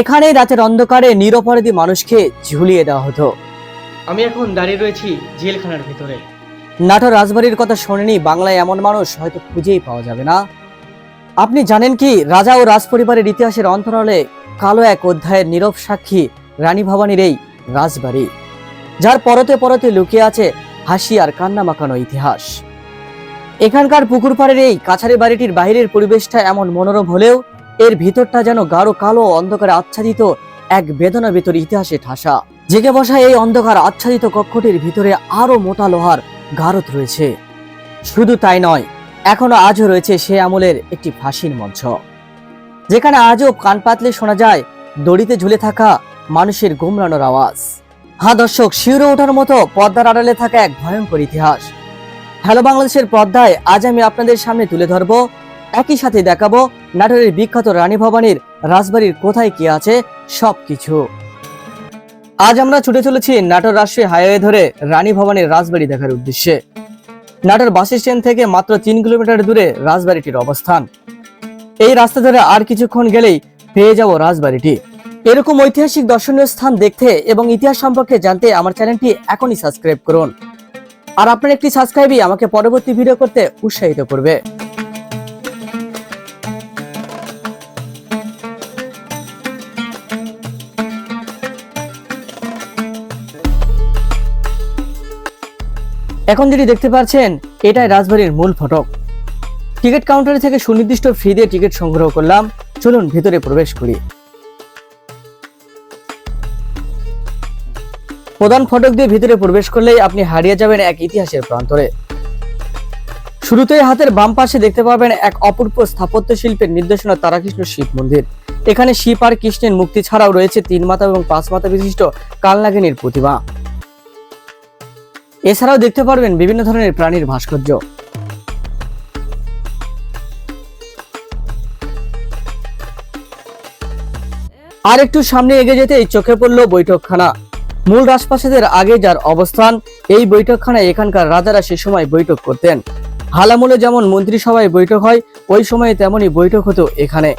এখানে রাতের অন্ধকারে নিরপরাধী মানুষকে ঝুলিয়ে দেওয়া হতো। আমি এখন দাঁড়িয়ে রয়েছি জেলখানার ভিতরে। নাটোর রাজবাড়ির কথা শোনেনি বাংলায় এমন মানুষ হয়তো খুঁজেই পাওয়া যাবে না। আপনি জানেন কি রাজা ও রাজপরিবারের ইতিহাসের অন্তরালে কালো এক অধ্যায়ের নীরব সাক্ষী রানী ভবানীর এই রাজবাড়ি যার পরতে পরতে লুকিয়ে আছে হাসি আর কান্না মাখানো ইতিহাস। এখানকার পুকুর পাড়ের এই কাছারি বাড়িটির বাইরের পরিবেশটা এমন মনোরম হলেও এর ভিতরটা যেন গাঢ় কালো অন্ধকারে আচ্ছাদিত এক বেদনা ভিতর ইতিহাসে ঠাসা। জেগে বসা এই অন্ধকার আচ্ছাদিত কক্ষটির ভিতরে আরও মোটা লোহার গারদ রয়েছে। শুধু তাই নয়, এখনও আজও রয়েছে সে আমলের একটি ফাঁসির মঞ্চ। যেখানে আজও কান পাতলে শোনা যায় দড়িতে ঝুলে থাকা মানুষের গুমরানোর আওয়াজ। হ্যাঁ দর্শক, শিউরে ওঠার মতো পদ্মার আড়ালে থাকা এক ভয়ঙ্কর ইতিহাস। হ্যালো বাংলাদেশের পদ্মায় আজ আমি আপনাদের সামনে তুলে ধরব একই সাথে দেখাবো নাটোরের বিখ্যাত রানী ভবানীর রাজবাড়ির কোথায় কি আছে সবকিছু। আজ আমরা ছুটে চলেছি নাটোর রাষ্ট্রীয় হাইওয়ে ধরে রানী ভবানীর রাজবাড়ি দেখার উদ্দেশ্যে। নাটোর বাস স্ট্যান্ড থেকে মাত্র তিন কিলোমিটার দূরে রাজবাড়িটির অবস্থান। এই রাস্তা ধরে আর কিছুক্ষণ গেলেই পেয়ে যাব রাজবাড়িটি। এরকম ঐতিহাসিক দর্শনীয় স্থান দেখতে এবং ইতিহাস সম্পর্কে জানতে আমার চ্যানেলটি এখনই সাবস্ক্রাইব করুন। আর আপনার একটি সাবস্ক্রাইবই আমাকে পরবর্তী ভিডিও করতে উৎসাহিত করবে। এখন যেটি দেখতে পাচ্ছেন এটাই রাজবাড়ির মূল ফটক। টিকিট কাউন্টার থেকে সুনির্দিষ্ট ফি দিয়ে টিকিট সংগ্রহ করলাম। চলুন ভিতরে প্রবেশ করি। প্রধান ফটক দিয়ে ভিতরে প্রবেশ করলেই আপনি হারিয়ে যাবেন এক ইতিহাসের প্রান্তরে। শুরুতেই হাতের বাম পাশে দেখতে পাবেন এক অপূর্ব স্থাপত্য শিল্পের নির্দেশনা তারাকৃষ্ণ শিব মন্দির। এখানে শিব আর কৃষ্ণের মুক্তি ছাড়াও রয়েছে তিন মাথা এবং পাঁচ মাথা বিশিষ্ট কালনাগিনীর প্রতিমা। এছাড়াও দেখতে পারবেন বিভিন্ন ধরনের প্রাণীর ভাস্কর্য। আর একটু সামনে এগিয়ে যেতেই চোখে পড়ল বৈঠকখানা। মূল রাজপ্রাসাদের আগে যার অবস্থান, এই বৈঠকখানায় এখানকার রাজারা সে সময় বৈঠক করতেন। হালামুলে যেমন মন্ত্রিসভায় বৈঠক হয়, ওই সময়ে তেমনই বৈঠক হতো এখানে।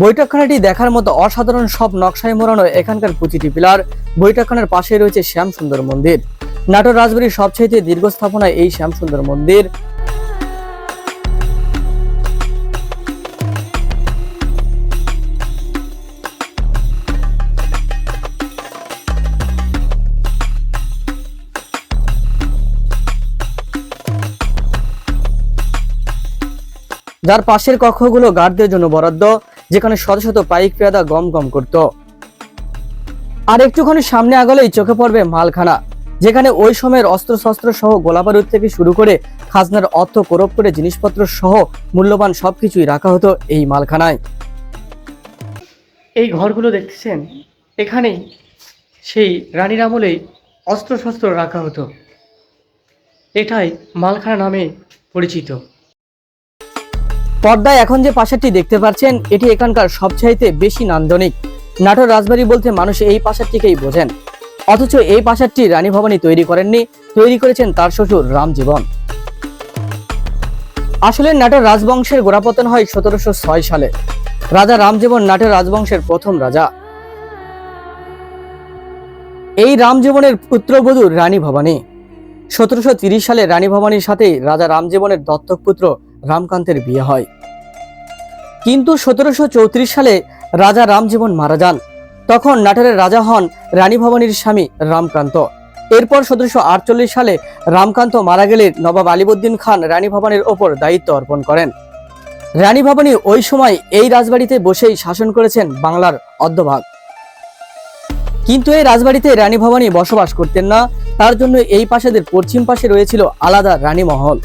বৈঠকখানাটি দেখার মতো অসাধারণ সব নকশায় মোড়ানো এখানকার প্রতিটি পিলার বৈঠকখানার পাশে রয়েছে শ্যাম সুন্দর মন্দির। নাটোর রাজবাড়ির সবচেয়ে দীর্ঘ স্থাপনায় এই শ্যাম সুন্দর মন্দির। যার পাশের কক্ষগুলো গার্ডদের জন্য বরাদ্দ। যেখানে শত শত পাইক পেয়াদা গম গম করত। আর একটুখানি সামনে আগলেই চোখে পড়বে মালখানা, যেখানে ওই সময়ের অস্ত্রশস্ত্র সহ গোলাবারুদ থেকে শুরু করে খাজনার অর্থ কোরব করে জিনিসপত্র সহ মূল্যবান সবকিছুই রাখা হতো এই মালখানায়। এই ঘরগুলো দেখতেছেন এখানেই সেই রানীর আমলেই অস্ত্রশস্ত্র রাখা হতো। এটাই মালখানা নামে পরিচিত। পর্দায় এখন যে প্রাসাদটি দেখতে পাচ্ছেন, এটি এখানকার সবচাইতে বেশি নান্দনিক। নাটোর রাজবাড়ি বলতে মানুষ এই প্রাসাদটিকেই বোঝেন। অথচ এই প্রাসাদটি রানী ভবানী তৈরি করেননি, তৈরি করেছেন তার শ্বশুর রামজীবন। আসলে নাটোর রাজবংশের গোড়াপতন হয় সতেরোশো ছয় সালে। রাজা রামজীবন নাটোর রাজবংশের প্রথম রাজা। এই রামজীবনের পুত্রবধূ রানী ভবানী। সতেরোশো তিরিশ সালে রানী ভবানীর সাথেই রাজা রামজীবনের দত্তক পুত্র রামকান্তের বিয়ে হয়। কিন্তু সতেরোশো চৌত্রিশ সালে রাজা রামজীবন মারা যান। তখন নাটোরের রাজা হন রানী ভবানীর স্বামী রামকান্ত। এরপর সতেরোশো আটচল্লিশ সালে রামকান্ত মারা গেলে নবাব আলিবুদ্দিন খান রানী ভবানীর ওপর দায়িত্ব অর্পণ করেন। রানী ভবানী ওই সময় এই রাজবাড়িতে বসেই শাসন করেছেন বাংলার অর্ধভাগ। কিন্তু এই রাজবাড়িতে রানী ভবানী বসবাস করতেন না, তার জন্য এই প্রাসাদের পশ্চিম পাশে রয়েছিল আলাদা রানী মহল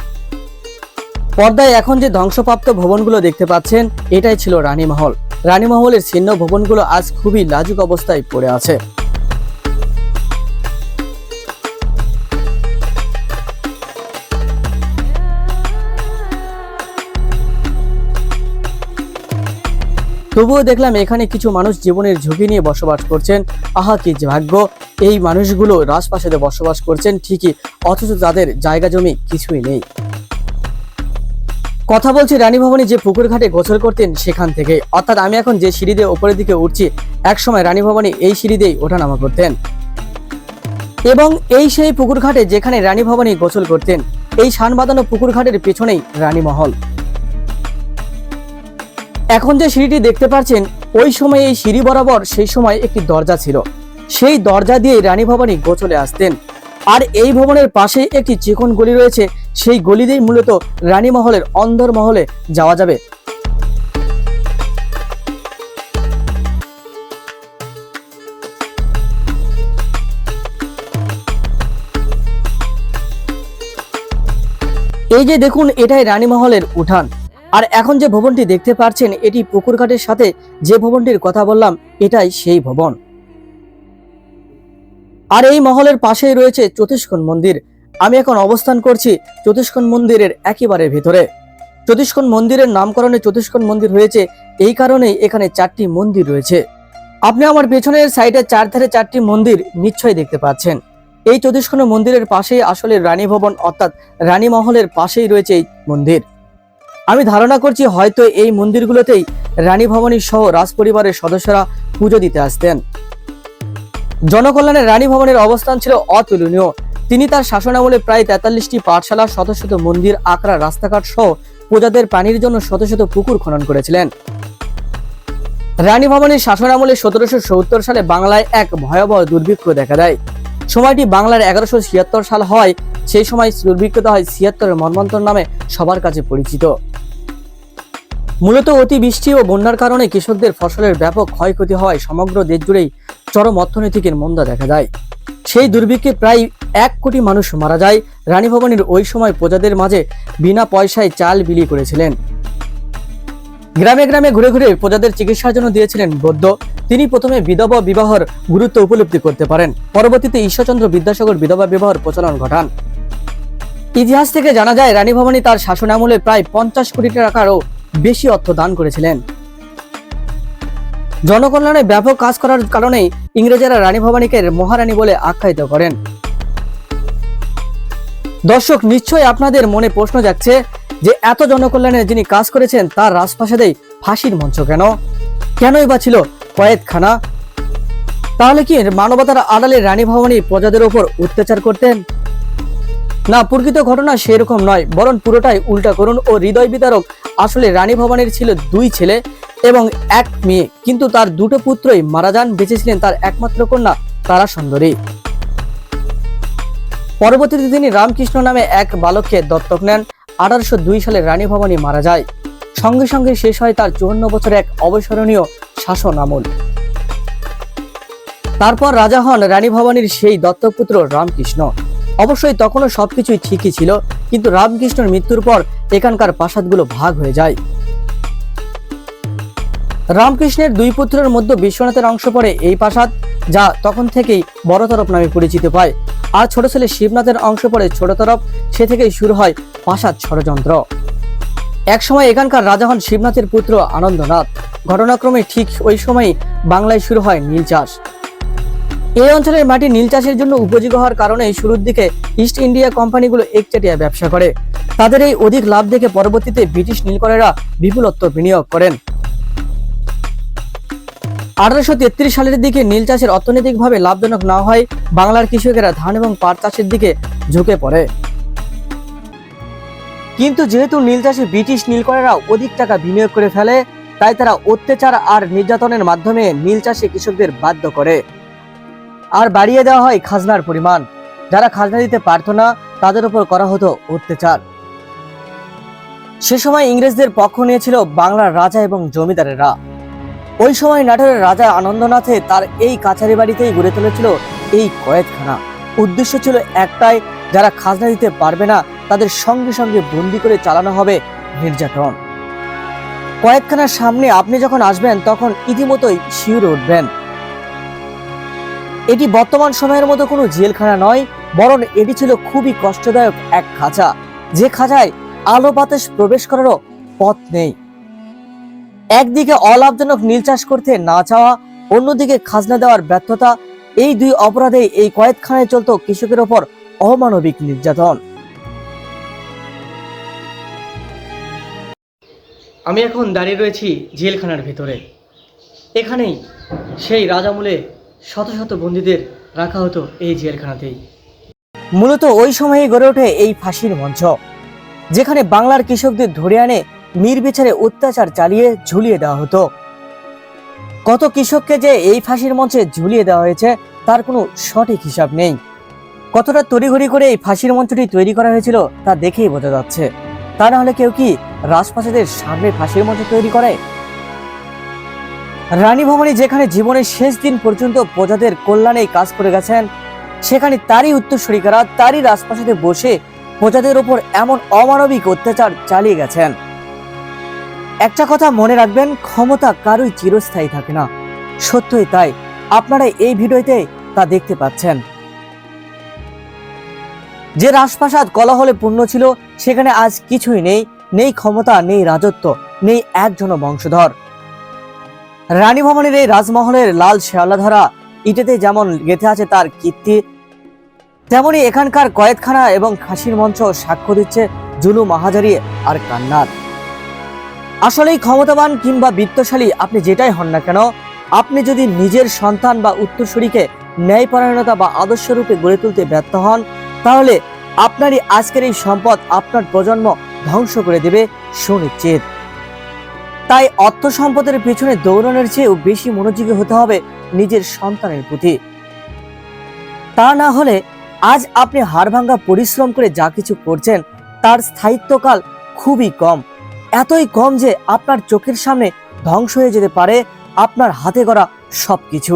পর্দায় এখন যে ধ্বংসপ্রাপ্ত ভবনগুলো দেখতে পাচ্ছেন, এটাই ছিল রানীমহল রানীমহলের ছিন্ন ভবনগুলো আজ খুবই লাজুক অবস্থায় পড়ে আছে। তবুও দেখলাম এখানে কিছু মানুষ জীবনের ঝুঁকি নিয়ে বসবাস করছেন। আহা, কি ভাগ্য! এই মানুষগুলো রাজপ্রাসাদে বসবাস করছেন ঠিকই, অথচ তাদের জায়গা জমি কিছুই নেই। কথা বলছি রানী ভবনে যে পুকুর ঘাটে গোসল করতেন সেখান থেকে। অর্থাৎ আমি এখন যে সিঁড়ি দিয়ে উপরের দিকে উঠছি, একসময় রানী ভবনে এই সিঁড়ি দিয়েই ওঠানামা করতেন। এবং এই সেই পুকুর ঘাটে যেখানে রানী ভবানী গোসল করতেন, এই শান বাঁধানো পুকুর ঘাটের পেছনেই রানী মহল। এখন যে সিঁড়িটি দেখতে পাচ্ছেন ওই সময় এই সিঁড়ি বরাবর সেই সময় একটি দরজা ছিল। সেই দরজা দিয়ে রানী ভবানী গোচলে আসতেন। আর এই ভবনের পাশে একটি চিকন গলি রয়েছে সেই গলি দিয়েই মূলত রানী মহলের অন্ধর মহলে যাওয়া যাবে। এই যে দেখুন, এটাই রানীমহলের উঠান। আর এখন যে ভবনটি দেখতে পাচ্ছেন এটি পুকুরঘাটের সাথে যে ভবনটির কথা বললাম, এটাই সেই ভবন। আর এই মহলের পাশেই রয়েছে চতুষ্কোণ মন্দির। আমি এখন অবস্থান করছি চতুষ্কোণ মন্দিরের একেবারে ভিতরে। চতুষ্কোণ মন্দিরের নামকরণে চতুষ্কোণ মন্দির হয়েছে, এই কারণেই এখানে চারটি মন্দির রয়েছে। আপনি আমার পেছনের সাইডে চারধারে চারটি মন্দির নিশ্চয়ই দেখতে পাচ্ছেন। এই চতুষ্কোণ মন্দিরের পাশেই আসলে রানী ভবন, অর্থাৎ রানী মহলের পাশেই রয়েছে এই মন্দির। আমি ধারণা করছি হয়তো এই মন্দিরগুলোতেই রানী ভবনী সহ রাজপরিবারের সদস্যরা পুজো দিতে আসতেন। জনকল্যাণের রানী ভবনের অবস্থান ছিল অতুলনীয়। তিনি তার শাসনামলে প্রায় তেতাল্লিশটি পাঠশালা শত শত মন্দির আকড়া রাস্তাঘাট সহ প্রজাদের পানির জন্য শত শত পুকুর খনন করেছিলেন। রানী ভবনের শাসনামলে সতেরোশো সত্তর সালে বাংলায় এক ভয়াবহ দুর্ভিক্ষ দেখা দেয়। সময়টি বাংলার এগারোশো ছিয়াত্তর সাল হয়, সেই সময় দুর্ভিক্ষতা হয় ছিয়াত্তরের মর্মান্তর নামে সবার কাছে পরিচিত। মূলত অতিবৃষ্টি ও বন্যার কারণে কৃষকদের ফসলের ব্যাপক ক্ষয়ক্ষতি হওয়ায় সমগ্র দেশ জুড়েই চরম অর্থনৈতিকের মন্দা দেখা যায়। সেই দুর্ভিক্ষে প্রায় এক কোটি মানুষ মারা যায়। রানী ভবনের ওই সময় প্রজাদের মাঝে বিনা পয়সায় চাল বিলি করেছিলেন। গ্রামে গ্রামে ঘুরে ঘুরে প্রজাদের চিকিৎসার জন্য দিয়েছিলেন বৌদ্ধ। তিনি প্রথমে বিধবা বিবাহর গুরুত্ব উপলব্ধি করতে পারেন। পরবর্তীতে ঈশ্বরচন্দ্র বিদ্যাসাগর বিধবা বিবাহর প্রচলন ঘটান। ইতিহাস থেকে জানা যায় রানী ভবানী তার শাসন আমলে প্রায় পঞ্চাশ কোটি টাকারও বেশি অর্থ দান করেছিলেন। জনকল্যাণে ব্যাপক কাজ করার কারণেই ইংরেজেরা রানী ভবানীকে মহারানী বলে আখ্যায়িত করেন। দর্শক, নিশ্চয়ই আপনাদের মনে প্রশ্ন যাচ্ছে যে এত জনকল্যাণে যিনি কাজ করেছেন, তার রাজপ্রাসাদেই ফাঁসির মঞ্চ কেন? কেনই বা ছিল কয়েদখানা তাহলে কি মানবতার আড়ালে রানী ভবানী প্রজাদের ওপর অত্যাচার করতেন? না, প্রকৃত ঘটনা সেরকম নয়, বরং পুরোটাই উল্টা করুন ও হৃদয় বিতারক আসলে রানী ভবানীর ছিল দুই ছেলে এবং এক মেয়ে, কিন্তু তার দুটো পুত্রই মারা যান বেঁচেছিলেন তার একমাত্র কন্যা তারা সুন্দরী পরবর্তীতে তিনি রামকৃষ্ণ নামে এক বালককে দত্তক নেন। আঠারোশো দুই সালে রানী ভবানী মারা যায়। সঙ্গে সঙ্গে শেষ হয় তার চুয়ান্ন বছর এক অবসরণীয় শাসন আমল। তারপর রাজা হন রানী ভবানীর সেই দত্তপুত্র রামকৃষ্ণ। অবশ্যই তখনও সবকিছুই ঠিকই ছিল, কিন্তু রামকৃষ্ণের মৃত্যুর পর এখানকার প্রাসাদগুলো ভাগ হয়ে যায়। রামকৃষ্ণের দুই পুত্রের মধ্যে বিশ্বনাথের অংশ পড়ে এই প্রাসাদ। যা তখন থেকেই বড় তরফ নামে পরিচিত পায়। আর ছোট ছেলে শিবনাথের অংশ পড়ে ছোট তরফ, সে থেকেই শুরু হয় প্রাসাদ ষড়যন্ত্র। একসময় এখানকার রাজা হন শিবনাথের পুত্র আনন্দনাথ। ঘটনাক্রমে ঠিক ওই সময় বাংলায় শুরু হয় নীল চাষ। এই অঞ্চলের মাটি নীল চাষের জন্য উপযোগী হওয়ার কারণে শুরুর দিকে ইস্ট ইন্ডিয়া কোম্পানিগুলো একচেটিয়া ব্যবসা করে। তাদের এই অধিক লাভ দেখে পরবর্তীতে ব্রিটিশ নীলকরেরা বিপুলত্ব বিনিয়োগ করেন। আঠারোশো তেত্রিশ সালের দিকে নীল চাষের অর্থনৈতিকভাবে লাভজনক না হয়, বাংলার কৃষকেরা ধান এবং পাট চাষের দিকে ঝুঁকে পড়ে। কিন্তু যেহেতু নীল চাষে ব্রিটিশ নীলকরেরা অধিক টাকা বিনিয়োগ করে ফেলে, তাই তারা অত্যাচার আর নির্যাতনের মাধ্যমে নীল চাষে কৃষকদের বাধ্য করে। আর বাড়িয়ে দেওয়া হয় খাজনার পরিমাণ। যারা খাজনা দিতে পারতো না, তাদের উপর করা হতো অত্যাচার। সে সময় ইংরেজদের পক্ষ নিয়েছিল বাংলার রাজা এবং জমিদারেরা। ওই সময় নাটোরের রাজা আনন্দনাথে তার এই কাছারি বাড়িতেই গড়ে তুলেছিল এই কয়েদখানা উদ্দেশ্য ছিল একটাই, যারা খাজনা দিতে পারবে না, তাদের সঙ্গে সঙ্গে বন্দি করে চালানো হবে নির্যাতন। কয়েকখানার সামনে আপনি যখন আসবেন, তখন ইতিমতোই শিউরে উঠবেন। এটি বর্তমান সময়ের মতো কোনো জেলখানা নয়, বরং এটি ছিল খুবই কষ্টদায়ক এক খাঁচা। যে খাঁচায় আলো বাতাস প্রবেশ করারও পথ নেই। একদিকে অলাভজনক নীল চাষ করতে না চাওয়া অন্যদিকে খাজনা দেওয়ার ব্যর্থতা এই দুই অপরাধে এই কয়েদখানায় চলত কৃষকের ওপর অমানবিক নির্যাতন। আমি এখন দাঁড়িয়ে রয়েছি জেলখানার ভিতরে। এখানেই সেই রাজামূলে শত শত বন্দীদের রাখা হতো এই জেলখানাতেই। মূলত ওই সময়েই গড়ে ওঠে এই ফাঁসির মঞ্চ যেখানে বাংলার কৃষকদের ধরে আনে নির্বিচারে অত্যাচার চালিয়ে ঝুলিয়ে দেওয়া হতো। কত কৃষককে যে এই ফাঁসির মঞ্চে ঝুলিয়ে দেওয়া হয়েছে, তার কোনো সঠিক হিসাব নেই। কতটা তড়িঘড়ি করে এই ফাঁসির মঞ্চটি তৈরি করা হয়েছিল, তা দেখেই বোঝা যাচ্ছে। তা না হলে কেউ কি রাজপ্রাসাদের সামনে ফাঁসির মঞ্চ তৈরি করে? রানী ভবনী যেখানে জীবনের শেষ দিন পর্যন্ত প্রজাদের কল্যাণে কাজ করে গেছেন, সেখানে তারই উত্তরসূরিকারা, তারই রাজপ্রাসাদে বসে প্রজাদের ওপর এমন অমানবিক অত্যাচার চালিয়ে গেছেন। একটা কথা মনে রাখবেন, ক্ষমতা কারোই চিরস্থায়ী থাকে না। সত্যই তাই, আপনারা এই ভিডিওতে তা দেখতে পাচ্ছেন। যে রাজপ্রাসাদ কলাহলে পূর্ণ ছিল, সেখানে আজ কিছুই নেই নেই ক্ষমতা, নেই রাজত্ব, নেই একজনও বংশধর। রানী ভবনের এই রাজমহলের লাল শেওলাধরা ইটেতে যেমন গেঁথে আছে তার কীর্তি, তেমনি এখানকার কয়েদখানা এবং খাসির মঞ্চ সাক্ষ্য দিচ্ছে জুলু মাহাজারি আর কান্নার। আসলেই ক্ষমতাবান কিংবা বিত্তশালী আপনি যেটাই হন না কেন, আপনি যদি নিজের সন্তান বা উত্তরসূরিকে ন্যায়পরায়ণতা বা আদর্শরূপে গড়ে তুলতে ব্যর্থ হন, তাহলে আপনারই আজকের এই সম্পদ আপনার প্রজন্ম ধ্বংস করে দেবে সুনিশ্চিত। তাই অর্থ সম্পদের পেছনে দৌড়ানোর চেয়েও বেশি মনোযোগী হতে হবে নিজের সন্তানের প্রতি। তা না হলে আজ আপনি হাড়ভাঙ্গা পরিশ্রম করে যা কিছু করছেন, তার স্থায়িত্বকাল খুবই কম। এতই কম যে আপনার চোখের সামনে ধ্বংস হয়ে যেতে পারে আপনার হাতে গড়া সবকিছু।